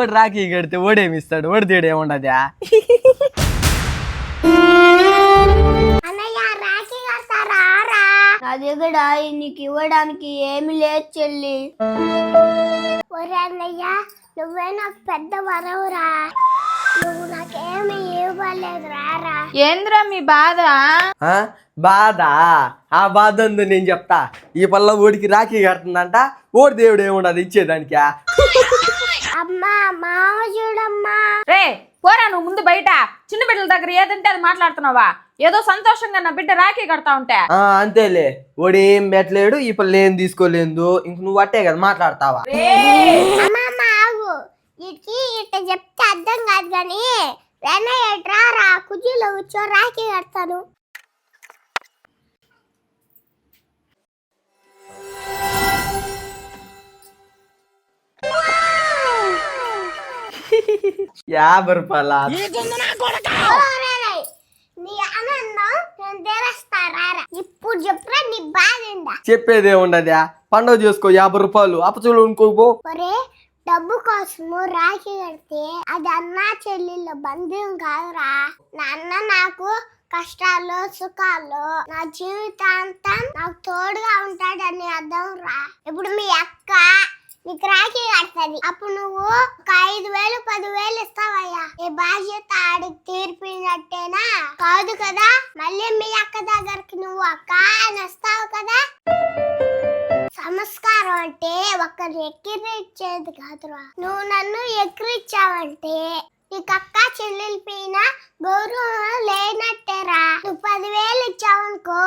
ఓడి రాఖీ కడితే ఓడేమిస్తాడు? ఓడి తీడు ఏముండదా? నా దగ్గర నీకు ఇవ్వడానికి ఏమి లేదు చెల్లి. ఒరే అన్నయ్య నువ్వే నాకు పెద్ద వరవురా నువ్వు నాకేమి ఇవ్వలేదు రారా ఏంద్రా మీ బాధ? ఆ? బాధ? ఆ బాధ ఉంది నేను చెప్తా. ఈ పల్ల ఓడికి రాఖీ కడుతుందంట. ఓడి దేవుడు ఏముండదు ఇచ్చేదానికి అమ్మా మామ చూడమ్మా. రే పోరా నువ్వు ముందు బయట. చిన్న బిడ్డల దగ్గర ఏదంటే అది మాట్లాడుతున్నావా? ఏదో సంతోషంగా నా బిడ్డ రాఖీ కడతా ఉంటే. ఆ, అంతేలే. ఓడి ఏం పెట్టలేడు ఈ పల్ల ఏం తీసుకోలేదు. ఇంక నువ్వు అట్టే కదా మాట్లాడతావా? అమ్మా అమ్మ, ఆగు. వీటికి ఇట్ట చెప్తే అర్థం కాదు కానీ రా కూర్చో రాఖీ కడతాను. యాభై రూపాయల? నీ ఇప్పుడు చెప్పురా నీ బాధ చెప్పేదే ఉండదా పండుగ చేసుకో యాభై రూపాయలు. అప్పచులు ఇంకోపో ఒరే డబ్బు కోసము రాఖీ కడితే అది అన్న చెల్లెళ్ళ బంధం కాదురా. నాన్న నాకు కష్టాలు సుఖాలు నా జీవితాంతం నాకు తోడుగా ఉంటాడని అర్థం రా. ఇప్పుడు మీ అక్క నీకు రాఖీ కడుతుంది. అప్పుడు నువ్వు ఒక ఐదు వేలు ఈ బాధ్యత ఆడికి తీర్పినట్టేనా? కాదు కదా? మళ్ళీ మీ అక్క దగ్గరికి నువ్వు అక్క అని వస్తావు కదా? సంస్కారం అంటే ఒకరిని ఎక్కిరించేది కాదురా. నువ్వు నన్ను ఎక్కిరించావంటే నీకు అక్క చెల్లెలి పైన గౌరవం లేనట్టేరా. నువ్వు పదివేలు ఇచ్చావనుకో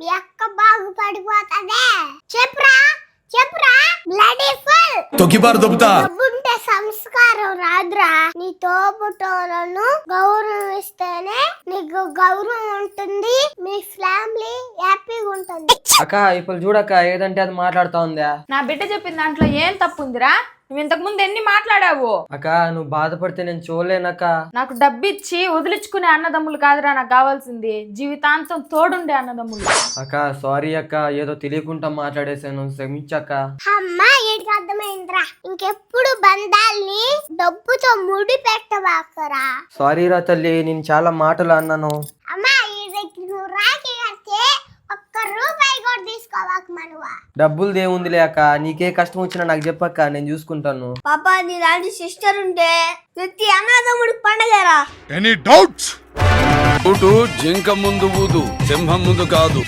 మీ అక్క బాగుపడిపోతదే. చెప్పురా చెప్పురా బ్లడీ ఫుల్ తొక్కిపారు దొబ్బుతా సంస్కారం రాదురా. నీ తోబుటోలను గౌరవం ఇస్తేనే నీకు గౌరవం ఉంటుంది మీ ఫ్యామిలీ హ్యాపీగా ఉంటుంది. అక్క ఇప్పుడు చూడక్క ఏదంటే అది మాట్లాడుతా ఉందా? నా బిడ్డ చెప్పిన దాంట్లో ఏం తప్పు ఉందిరా? నువ్వు ఇంతకు ముందు ఎన్ని మాట్లాడావు? అక్క నువ్వు బాధపడితే నేను చూడలేనక్క. నాకు డబ్బిచ్చి వదిలించుకునే అన్నదమ్ములు కాదురా నాకు కావాల్సింది. జీవితాంతం తోడుండే అన్నదమ్ములు. అక్క సారీ అక్క ఏదో తెలియకుండా మాట్లాడేసాను క్షమించక్క. అమ్మా అర్థమైందిరా ఇంకెప్పుడు బంధాల్ని డబ్బుతో ముడి పెట్టవాకరా సారీ రా తల్లి నేను చాలా మాటలు అన్నాను. అమ్మా ఈ దగ్గర నువ్వు రాఖీ కడితే ఒక్క రూపాయి కూడా తీసుకోవాక మనవా. డబ్బులు దేవుందిలే అక్క. నీకే కష్టం వచ్చినా నాకు చెప్పక్క నేను చూసుకుంటాను. పాప నీ లాంటి సిస్టర్ ఉంటే ప్రతి అన్నదమ్ముడికి పండగరా? ఎనీ డౌట్స్ జింక ముందు ఊదు సింహం ముందు కాదు.